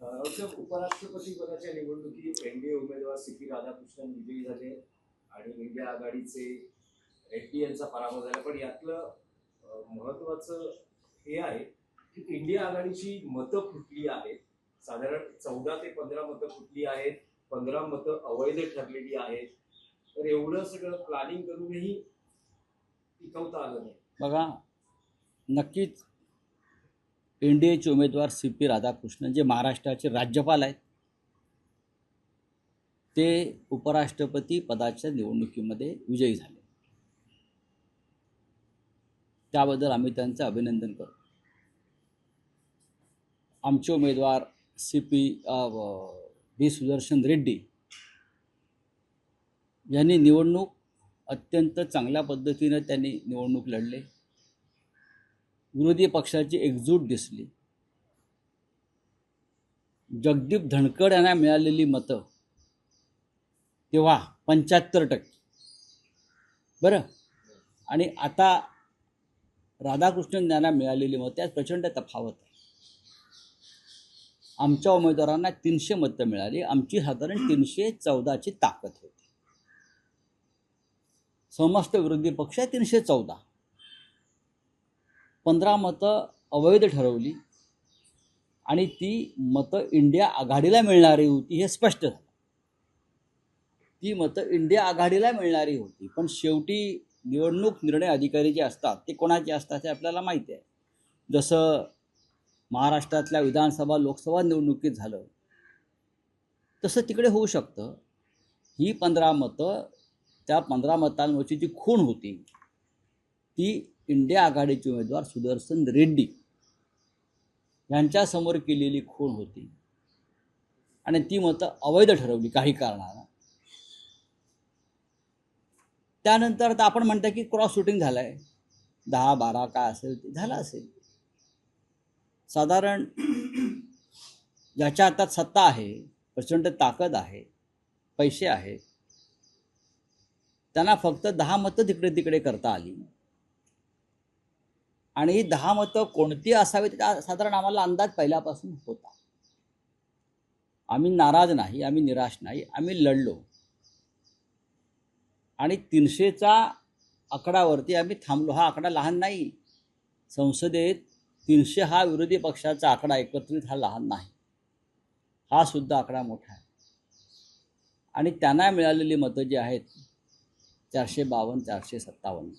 उपराष्ट्रपती पदाच्या निवडणुकीत एनडीए उमेदवार सी पी राधाकृष्णन विजयी झाले आणि इंडिया आघाडीचे रेड्डी यांचा पराभव झाला. पण यातलं महत्वाचं हे आहे की इंडिया आघाडीची मतं फुटली आहेत. साधारण चौदा ते पंधरा मतं फुटली आहेत. पंधरा मतं अवैध ठरलेली आहेत. तर एवढं सगळं प्लॅनिंग करूनही टिकवता आलं नाही. बघा नक्कीच एन डी एचे उमेदवार सी पी राधाकृष्णन जे महाराष्ट्राचे राज्यपाल आहेत ते उपराष्ट्रपती पदाच्या निवडणुकीमध्ये विजयी झाले. त्याबद्दल आम्ही त्यांचं अभिनंदन करतो. आमचे उमेदवार C P B Sudarshan Reddy यांनी निवडणूक अत्यंत चांगल्या पद्धतीनं त्यांनी निवडणूक लढले. विरोधी पक्षाची एकजूट दिसली. जगदीप धनकड यांना मिळालेली मतं तेव्हा पंच्याहत्तर टक्के. बरं? आणि आता राधाकृष्णन यांना मिळालेली मतं यात प्रचंड तफावत आहे. आमच्या उमेदवारांना तीनशे मतं मिळाली. आमची साधारण तीनशे चौदाची ताकद होती. समस्त विरोधी पक्ष आहे तीनशे चौदा. पंधरा मतं अवैध ठरवली आणि ती मतं इंडिया आघाडीला मिळणारी होती हे स्पष्ट झालं. ती मतं इंडिया आघाडीला मिळणारी होती पण शेवटी निवडणूक निर्णय अधिकारी जे असतात ते कोणाचे असतात हे आपल्याला माहिती आहे. जसं महाराष्ट्रातल्या विधानसभा लोकसभा निवडणुकीत झालं तसं तिकडे होऊ शकतं. ही पंधरा मतं त्या पंधरा मतांवरची जी खूण होती ती इंडिया आघाडीचे उमेदवार सुदर्शन रेड्डी यांच्यासमोर केलेली खूण होती. आणि ती मतं अवैध ठरवली काही कारणानं. त्यानंतर तर आपण म्हणतो की क्रॉस शूटिंग झालं आहे दहा बारा काय असेल ते झालं असेल. साधारण ज्याच्या हातात सत्ता आहे प्रचंड ताकद आहे पैसे आहेत त्यांना फक्त दहा मतं तिकडे तिकडे करता आली. आणि ही दहा मतं कोणती असावीत त्याचा साधारण आम्हाला अंदाज पहिल्यापासून होता. आम्ही नाराज नाही आम्ही निराश नाही आम्ही लढलो. आणि तीनशेचा आकडावरती आम्ही थांबलो. हा आकडा लहान नाही. संसदेत तीनशे हा विरोधी पक्षाचा आकडा एकत्रित हा लहान नाही. हा सुद्धा आकडा मोठा आहे. आणि त्यांना मिळालेली मतं जी आहेत चारशे बावन्न चारशे सत्तावन्न.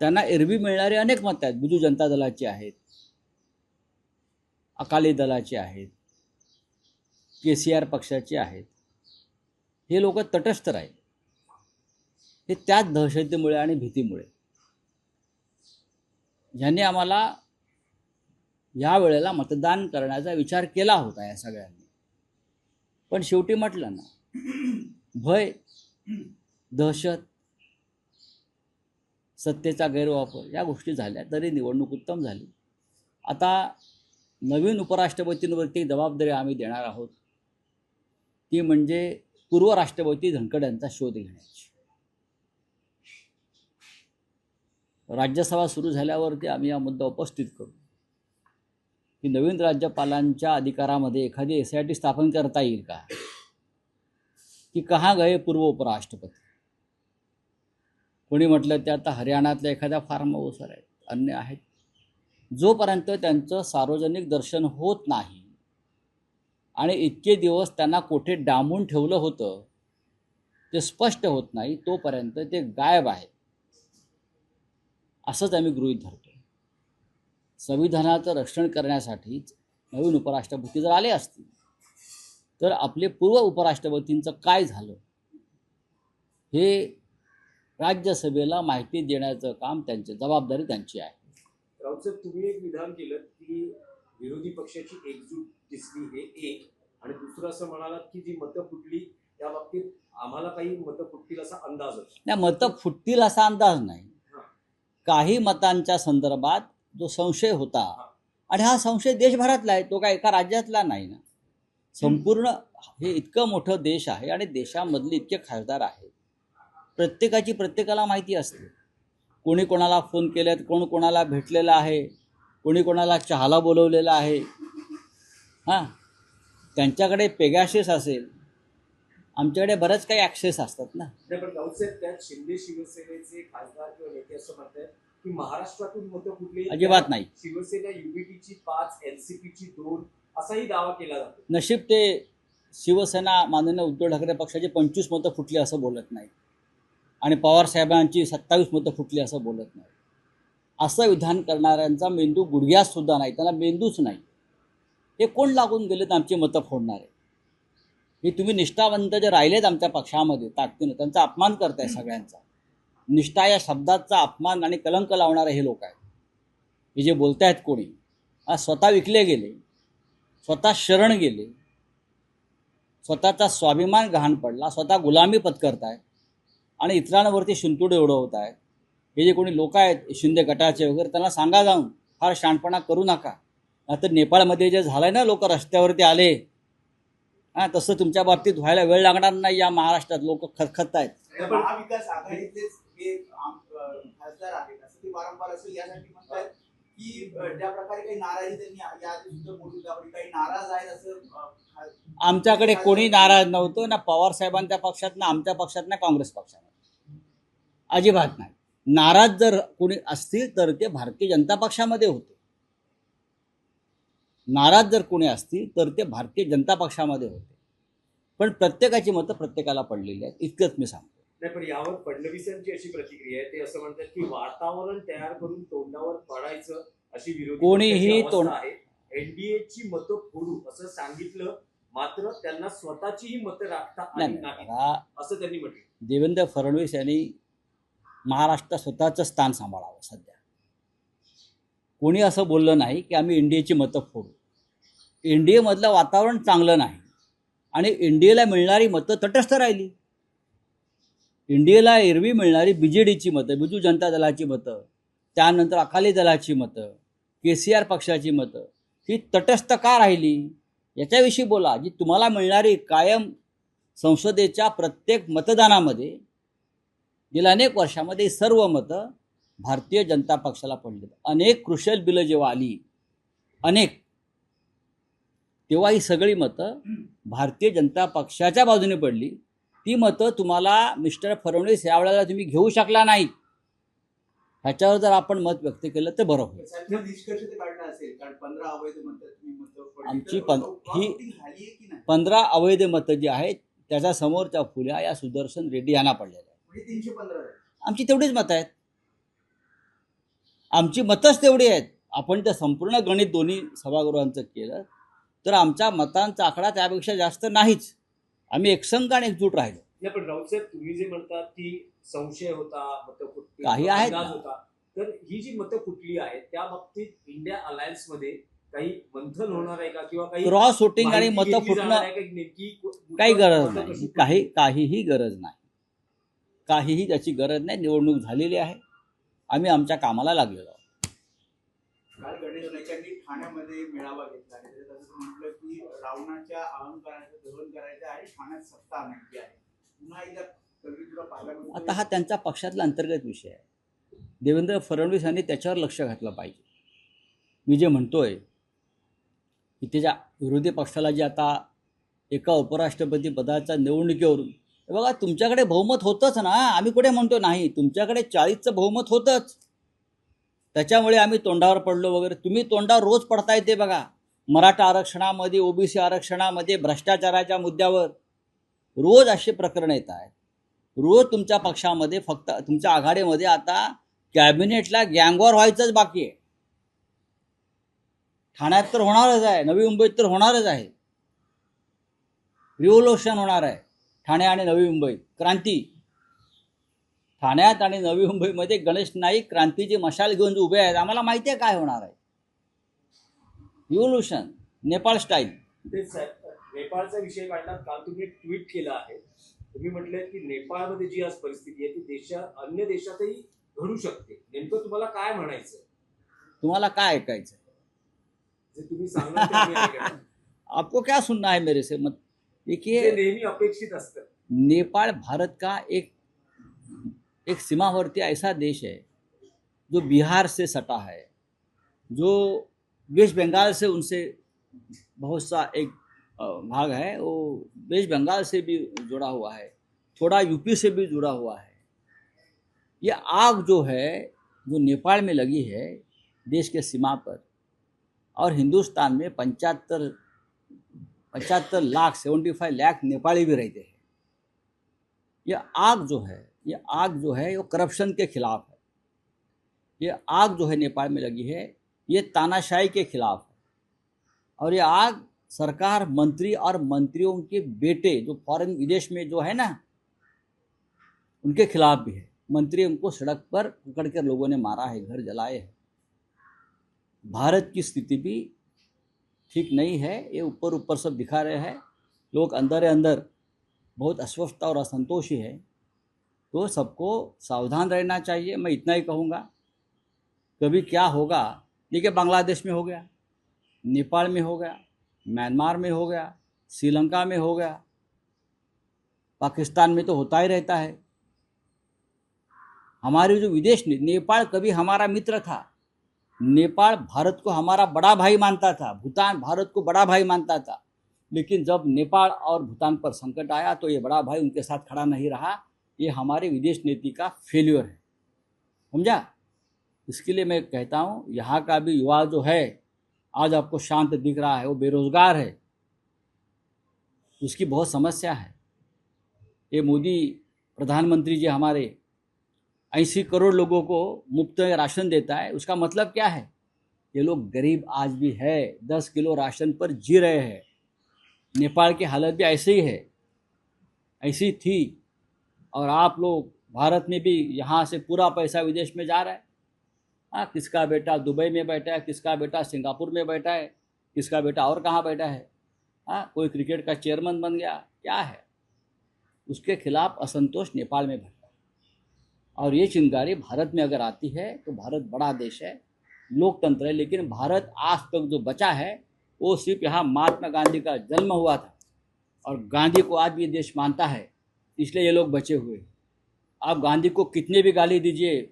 त्यांना एरवी मिळणारी अनेक मतं आहेत. बिजू जनता दलाची आहेत. अकाली दलाची आहेत. के सी आर पक्षाचे आहेत. हे लोक तटस्थ राहील. हे त्याच दहशतीमुळे आणि भीतीमुळे. ह्यांनी आम्हाला या वेळेला मतदान करण्याचा विचार केला होता या सगळ्यांनी. पण शेवटी म्हटलं ना भय दहशत सत्तेचा गैरवापर या गोष्टी झाल्या. तरी निवडणूक उत्तम झाली. आता नवीन उपराष्ट्रपतींवरती जबाबदारी आम्ही देणार आहोत. ती म्हणजे पूर्व राष्ट्रपती धनखड यांचा शोध घेण्याची. राज्यसभा सुरू झाल्यावरती आम्ही हा मुद्दा उपस्थित करू. की नवीन राज्यपालांच्या अधिकारामध्ये एखादी एस आय टी स्थापन करता येईल का? की कहा गए पूर्व उपराष्ट्रपती? कोणी म्हटलं ते आता हरियाणातल्या एखाद्या फार्म हाऊसवर आहेत अन्य आहेत. जोपर्यंत त्यांचं सार्वजनिक दर्शन होत नाही आणि इतके दिवस त्यांना कोठे डांबून ठेवलं होतं ते स्पष्ट होत नाही तोपर्यंत ते गायब आहे असंच आम्ही गृहीत धरतो संविधानाचं रक्षण करण्यासाठीच नवीन उपराष्ट्रपती जर आले असतील तर आपले पूर्व उपराष्ट्रपतींचं काय झालं? हे राज्यसभेला माहिती देण्याचं काम त्यांची जबाबदारी त्यांची आहे. राऊतसाहेब तुम्ही एक विधान केलं की विरोधी पक्षाची एकजूट दिसली हे एक. आणि दुसरं असं म्हणालात की जी मतं फुटली त्या बाबतीत आम्हाला काही मतं फुटतील असा अंदाज नाही मतं फुटतील असा अंदाज नाही. काही मतांच्या संदर्भात जो संशय होता आणि हा संशय देशभरातला आहे तो काय एका राज्यातला नाही ना. संपूर्ण हे इतकं मोठं देश आहे आणि देशामधले इतके खासदार आहेत. प्रत्येकाची प्रत्येकाला माहिती असते. कोणी कोणाला फोन केलेत कोण कोणाला भेटलेला आहे कोणी कोणाला चहाला बोलवलेलं आहे. हां? त्यांच्याकडे पेगॅशिस असेल आमच्याकडे बरंच काही ॲक्सेस असतात ना. त्यात शिंदे शिवसेनेचे खासदार किंवा नेते असं म्हणतात की महाराष्ट्रातून कुठली अजिबात नाही. शिवसेना युबीटीची पाच एनसीपीची दोन असाही दावा केला जातो. नशीब ते शिवसेना माननीय उद्धव ठाकरे पक्षाची पंचवीस मतं फुटली असं बोलत नाही आणि पवार साहेबांची सत्तावीस मतं फुटली असं बोलत नाही. असं विधान करणाऱ्यांचा मेंदू गुडघ्यासुद्धा नाही त्यांना मेंदूच नाही. हे कोण लागून गेलेत आमची मतं फोडणारे? हे तुम्ही निष्ठावंत जे राहिलेत आमच्या पक्षामध्ये ताकदीनं त्यांचा अपमान करताय सगळ्यांचा. निष्ठा या शब्दाचा अपमान आणि कलंक लावणारे हे लोक आहेत. हे जे बोलतायत कोणी आज स्वतः विकले गेले स्वतः शरण गेले स्वतःचा स्वाभिमान गहाण पडला स्वतः गुलामी पत्करतायत आणि इतरांवरती शिंतुडे उडवत आहेत. हे जे कोणी लोक आहेत शिंदे गटाचे वगैरे त्यांना सांगा जाऊन फार शहाणपणा करू नका. नाहीतर नेपाळमध्ये जे झालंय ना लोक रस्त्यावरती आले. हां तसं तुमच्या बाबतीत व्हायला वेळ लागणार नाही या महाराष्ट्रात. लोक खतखत आहेत. आणि महाविकास आघाडीतलेच हे आम- अ, खासदार आहेत असं ते वारंवार असं यासाठी म्हणतात की अ, ज्या प्रकारे काही नाराजी त्यांनी याआधी सुद्धा बोलून दाखवली काही नाराज आहेत असं अ, खा- आमच्याकडे कोणी नाराज नव्हतं ना पवार साहेबांच्या पक्षात ना आमच्या पक्षात ना काँग्रेस पक्षात. अजिबात नाही. नाराज जर कोणी असतील तर ते भारतीय जनता पक्षामध्ये होते. नाराज जर कोणी असतील तर ते भारतीय जनता पक्षामध्ये होते. पण प्रत्येकाची मतं प्रत्येकाला पडलेली आहेत इतकंच मी सांगतो. नाही पण यावर फडणवीसांची अशी प्रतिक्रिया आहे ते असं म्हणतात की वातावरण तयार करून तोंडावर पडायचं अशी विरोधी कोणीही तोंड- आहे. एनडीए ची मतं फोडू असं सांगितलं मात्र त्यांना स्वतःचीही मतं राखता नाही असं त्यांनी म्हटलं. देवेंद्र फडणवीस यांनी महाराष्ट्र स्वतःचं स्थान सांभाळावं सध्या. कोणी असं बोललं नाही की आम्ही इंडियाची मतं फोडू. इंडियामधलं वातावरण चांगलं नाही आणि इंडियाला मिळणारी मतं तटस्थ राहिली. इंडियेला एरवी मिळणारी बी जे डीची मतं बिजू जनता दलाची मतं त्यानंतर अकाली दलाची मतं के सी आर पक्षाची मतं ही तटस्थ का राहिली? याच्याविषयी बोला. जी तुम्हाला मिळणारी कायम संसदेच्या प्रत्येक मतदानामध्ये गेल्या अनेक वर्षामध्ये सर्व मतं भारतीय जनता पक्षाला पडली अनेक कृषल बिलं जेव्हा आली अनेक तेव्हा ही सगळी मतं भारतीय जनता पक्षाच्या बाजूने पडली. ती मतं तुम्हाला मिस्टर फडणवीस यावेळेला तुम्ही घेऊ शकला नाही ह्याच्यावर जर आपण मत व्यक्त केलं तर बरं होईल. आमची पं- ही- पंधरा अवैध मतं जी आहेत त्याच्या समोरच्या फुल्या या सुदर्शन रेड्डी यांना पडलेल्या म्हणजे तीनशे पंधरा झाली. आमची तेवढीच मतं आहेत. आमची मतच तेवढी आहेत. आपण त्या संपूर्ण गणित दोन्ही सभागृहांचं केलं तर आमच्या मतांचा आकडा त्यापेक्षा जास्त नाहीच. आम्ही एकसंघ आणि एकजूट राहिलो. नाही पण राऊत साहेब तुम्ही जे म्हणतात की संशय होता मतं फुटली काही आहेत अंदाज ना. होता तर ही जी मतं फुटली आहेत त्या बाबतीत इंडिया अलायन्समध्ये काही मंथन होणार आहे का? किंवा काही क्रॉस वोटिंग आणि माहिती मतं घेतली जाणार फुटणं आहे का? नेमकी कु- काही गरज मतं नाही. काही काहीही गरज नाही. काहीही त्याची गरज नाही निवडणूक झालेली आहे. आम्ही आमच्या कामाला लागलेलो आहोत. काल गणेश नाईकांनी ठाण्यामध्ये मेळावा घेतला आहे. त्याच्यात असं म्हटलं की रावणाच्या अहंकाराचं दहन करायचं आहे ठाण्यात सत्ता आणायची आहे. पुन्हा एकदा कवित्रा पार्लमेंट आता हा त्यांच्या पक्षातला अंतर्गत विषय आहे. देवेंद्र फडणवीस यांनी त्याच्यावर लक्ष घातलं पाहिजे. मी जे म्हणतोय की त्याच्या विरोधी पक्षाला जे आता एका उपराष्ट्रपती पदाच्या निवडणुकीवरून बघा तुमच्याकडे बहुमत होतंच ना. आम्ही कुठे म्हणतो नाही? तुमच्याकडे चाळीसचं बहुमत होतंच. त्याच्यामुळे आम्ही तोंडावर पडलो वगैरे. तुम्ही तोंडावर रोज पडताय ते बघा. मराठा आरक्षणामध्ये ओबीसी आरक्षणामध्ये भ्रष्टाचाराच्या मुद्द्यावर. रोज असे प्रकरण येत आहेत. रोज तुमच्या पक्षामध्ये फक्त तुमच्या आघाडीमध्ये आता कॅबिनेटला गँगवॉर व्हायचंच बाकी आहे. ठाण्यात तर होणारच आहे. नवी मुंबईत तर होणारच आहे. रिव्होल्युशन होणार आहे. ठाणे आणि नवी मुंबईत क्रांती. ठाण्यात आणि नवी मुंबईमध्ये गणेश नाईक क्रांतीची मशाल घेऊन उभे आहेत. आम्हाला माहिती आहे काय होणार आहे. रिव्होल्युशन नेपाळ स्टाईल नेपाळचा विषय काढला काल तुम्ही ट्विट केलं आहे. तुम्ही म्हटले की नेपाळमध्ये जी आज परिस्थिती आहे ती देशात अन्य देशातही घडू शकते. नेमकं तुम्हाला काय म्हणायचं तुम्हाला काय ऐकायचं जे तुम्ही. आपको क्या सुनना है मेरे से? मत देखिए नेहमी अपेक्षित असतं नेपाल भारत का एक एक सीमावर्ती ऐसा देश है जो बिहार से सटा है जो वेस्ट बंगाल से उनसे बहुत सा एक भाग है वो वेस्ट बंगाल से भी जुड़ा हुआ है थोड़ा यूपी से भी जुड़ा हुआ है। ये आग जो है जो नेपाल में लगी है देश के सीमा पर और हिंदुस्तान में पंचहत्तर पचहत्तर लाख सेवेंटी फाइव लाख नेपाली भी रहते हैं। ये आग जो है, ये आग जो है, वो करप्शन के खिलाफ है। ये आग जो है नेपाल में लगी है, ये तानाशाही के खिलाफ है। और ये आग सरकार, मंत्री और मंत्रियों के बेटे, जो फॉरेन विदेश में जो है ना, उनके खिलाफ भी है। मंत्री उनको सड़क पर पकड़ कर लोगों ने मारा है, घर जलाए हैं। भारत की स्थिति भी ठीक नहीं है, ये ऊपर ऊपर सब दिखा रहे हैं। लोग अंदर अंदर, बहुत अस्वस्थ और असंतोषी है। तो सबको सावधान रहना चाहिए, मैं इतना ही कहूँगा। कभी क्या होगा, देखिए बांग्लादेश में हो गया, नेपाल में हो गया, म्यांमार में हो गया, श्रीलंका में हो गया, पाकिस्तान में तो होता ही रहता है। हमारी जो विदेश नीति नेपाल कभी हमारा मित्र था नेपाल भारत को हमारा बड़ा भाई मानता था, भूटान भारत को बड़ा भाई मानता था। लेकिन जब नेपाल और भूटान पर संकट आया तो ये बड़ा भाई उनके साथ खड़ा नहीं रहा। ये हमारे विदेश नीति का फेल्योर है। समझा? इसके लिए मैं कहता हूँ, यहाँ का भी युवा जो है, आज आपको शांत दिख रहा है, वो बेरोजगार है। उसकी बहुत समस्या है। ये मोदी, प्रधानमंत्री जी हमारे ऐसी करोड़ लोगों को मुफ़्त राशन देता है। उसका मतलब क्या है? ये लोग गरीब आज भी है, दस किलो राशन पर जी रहे हैं। नेपाल की हालत भी ऐसे ही है ऐसी थी। और आप लोग भारत में भी यहाँ से पूरा पैसा विदेश में जा रहा है। हाँ किसका बेटा दुबई में बैठा है, किसका बेटा सिंगापुर में बैठा है, किसका बेटा और कहाँ बैठा है? हाँ कोई क्रिकेट का चेयरमैन बन गया, क्या है? उसके खिलाफ असंतोष नेपाल में भरता है और ये चिंगारी भारत में अगर आती है तो भारत बड़ा देश है, लोकतंत्र है, लेकिन भारत आज तक जो बचा है, वो सिर्फ़ यहाँ महात्मा गांधी का जन्म हुआ था और गांधी को आज भी देश मानता है, इसलिए ये लोग बचे हुए आप गांधी को कितने भी गाली दीजिए,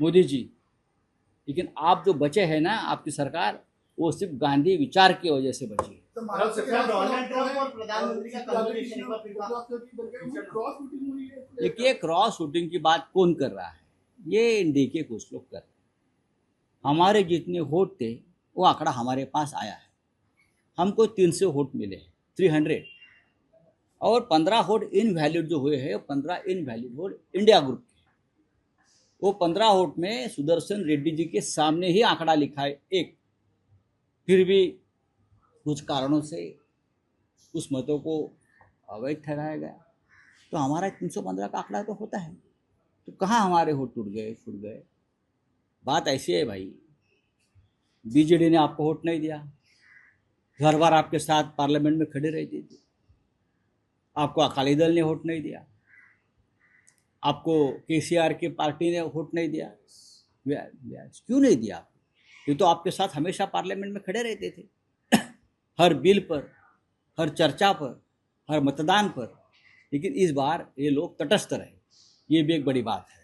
मोदी जी, लेकिन आप जो बचे हैं ना, आपकी सरकार, वो सिर्फ़ गांधी विचार की वजह से बची है। तो देखिए क्रॉस वोटिंग की बात कौन कर रहा है? ये एनडीए के कुछ लोग कर रहे हमारे जितने वोट थे वो आंकड़ा हमारे पास आया है। हमको तीन सौ वोट मिले हैं थ्री हंड्रेड और पंद्रह वोट इनवैलिड जो हुए हैं पंद्रह इनवैलिड वोट इंडिया ग्रुप के हैं। वो पंद्रह वोट में सुदर्शन रेड्डी जी के सामने ही आंकड़ा लिखा है एक। फिर भी कुछ कारणों से उस मतों को अवैध ठहराया गया। तो हमारा तीन सौ पंद्रह का आंकड़ा तो होता है। तो कहाँ हमारे वोट टूट गए, फूट गए? बात ऐसी है भाई। बीजेडी ने आपको वोट नहीं दिया। घर बार आपके साथ पार्लियामेंट में खड़े रहती थी। आपको अकाली दल ने वोट नहीं दिया। आपको केसीआर की पार्टी ने वोट नहीं दिया। क्यों नहीं दिया? ये तो आपके साथ हमेशा पार्लियामेंट में खड़े रहते थे। हर बिल पर हर चर्चा पर हर मतदान पर। लेकिन इस बार ये लोग तटस्थ रहे। ये भी एक बड़ी बात है।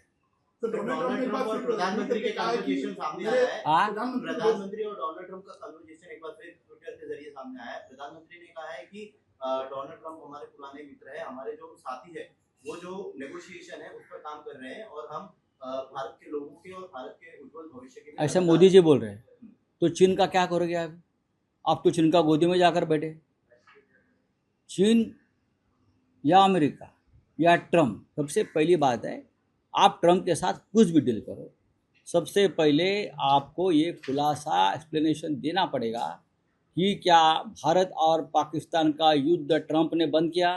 तो प्रधानमंत्री के सामने आया है। हाँ? प्रधानमंत्री और डोनाल्ड ट्रंप का कन्वर्सेशन एक बार फिर ट्विटर के ज़रिए सामने आया है। प्रधानमंत्री ने कहा है कि डोनाल्ड ट्रंप हमारे पुराने मित्र है हमारे जो साथी है वो जो नेगोशिएशन है उस पर काम कर रहे हैं और हम भारत के लोगों के और भारत के उज्जवल भविष्य के ऐसा मोदी जी बोल रहे हैं। तो चीन का क्या करोगे आप? आप तो चीन का गोदी में जाकर बैठे। चीन या अमेरिका या ट्रंप सबसे पहली बात है, आप ट्रंप के साथ कुछ भी डील करो। सबसे पहले आपको ये खुलासा एक्सप्लेनेशन देना पड़ेगा कि क्या भारत और पाकिस्तान का युद्ध ट्रंप ने बंद किया।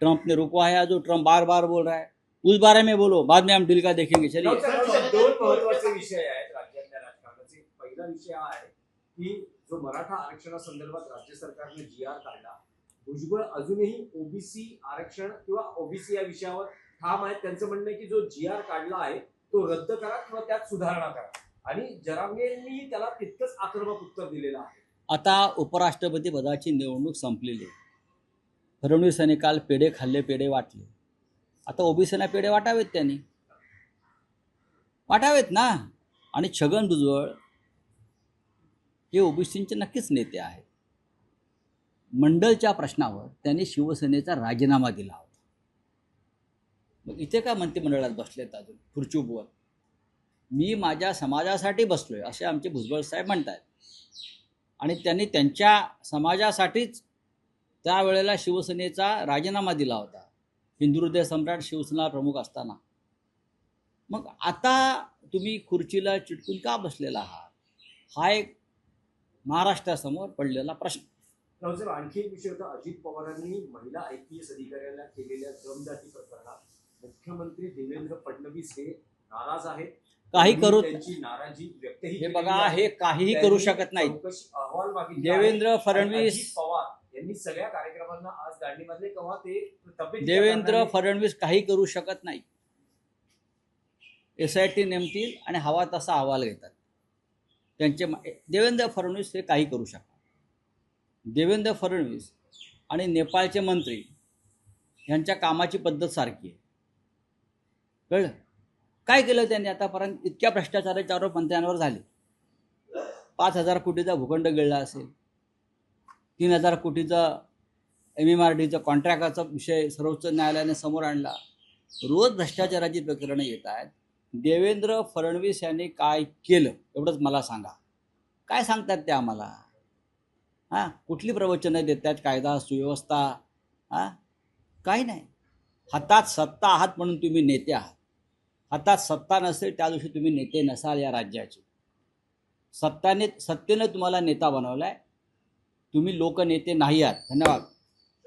ट्रंप ने रुकवाया जो ट्रंप बार बार बोल रहा है। उस बारे में बोलो, बाद में हम डील का देखेंगे। चलिए। महत्वाचे विषय विषय हा की जो मराठा आरक्षणासंदर्भात राज्य सरकारने जी आर काढला भुजबळ अजूनही ओबीसी आरक्षण किंवा ओबीसी या विषयावर ठाम आहेत. त्यांचं म्हणणं आहे की जो जी आर काढला आहे तो रद्द करा किंवा त्यात सुधारणा करा. आणि जरांगेंनी त्याला तितकंच आक्रमक उत्तर दिलेलं आहे. आता उपराष्ट्रपती पदाची निवडणूक संपलेली. आहे फडणवीस काल पेढे खाल्ले पेढे वाटले. आता ओबीसीना पेढे वाटावेत त्यांनी. वाटावेत ना? आणि छगन भुजबळ हे ओबीसींचे नक्कीच नेते आहेत. मंडळच्या प्रश्नावर त्यांनी शिवसेनेचा राजीनामा दिला होता. मग इथे का मंत्रिमंडळात बसलेत अजून? खुर्चूबवर मी माझ्या समाजासाठी बसलोय असे आमचे भुजबळ साहेब म्हणतात आणि त्यांनी त्यांच्या समाजासाठीच त्यावेळेला शिवसेनेचा राजीनामा दिला होता. हिंदू हृदय सम्राट शिवसेना प्रमुख असताना. मग आता तुम्ही खुर्चीला चिटकून का बसलेला आहात? हा एक महाराष्ट्रासमोर पडलेला प्रश्न. साहेब आणखी एक विषय होता. अजित पवारांनी महिला आय पी एस अधिकाऱ्याला केलेल्या दमदाटी प्रकरणात मुख्यमंत्री देवेंद्र फडणवीस हे नाराज आहेत. काही करू त्यांची नाराजी व्यक्तही हे बघा. हे काहीही करू शकत आहे. देवेंद्र फडणवीस पवार यांनी सगळ्या कार्यक्रमांना आज दांडीमधले केव्हा ते देवेंद्र फडणवीस काही करू शकत नाही एस आय टी नेमतील आणि हवा तसा अहवाल घेतात. त्यांचे मा- देवेंद्र फडणवीस हे काही करू शकतात. देवेंद्र फडणवीस आणि नेपाळचे मंत्री यांच्या कामाची पद्धत सारखी आहे. कळलं? काय केलं त्यांनी आतापर्यंत? इतक्या भ्रष्टाचाराचे आरोप मंत्र्यांवर झाले. पाच हजार कोटीचा भूखंड गिळला असेल. तीन हजार कोटीचा एम एम आर डीचा कॉन्ट्रॅक्टाचा विषय सर्वोच्च न्यायालयाने समोर आणला. रोज भ्रष्टाचाराची प्रकरणं येत आहेत. देवेंद्र फडणवीस यांनी काय केलं एवढंच मला सांगा. काय सांगतात ते आम्हाला? हां? कुठली प्रवचनं देतात? कायदा सुव्यवस्था? हां? काही नाही. हातात सत्ता आहात म्हणून तुम्ही नेते आहात. हातात सत्ता नसेल त्या दिवशी तुम्ही नेते नसाल या राज्याचे. सत्ताने सत्तेनं तुम्हाला नेता बनवला आहे तुम्ही लोकनेते नाही आहात. धन्यवाद.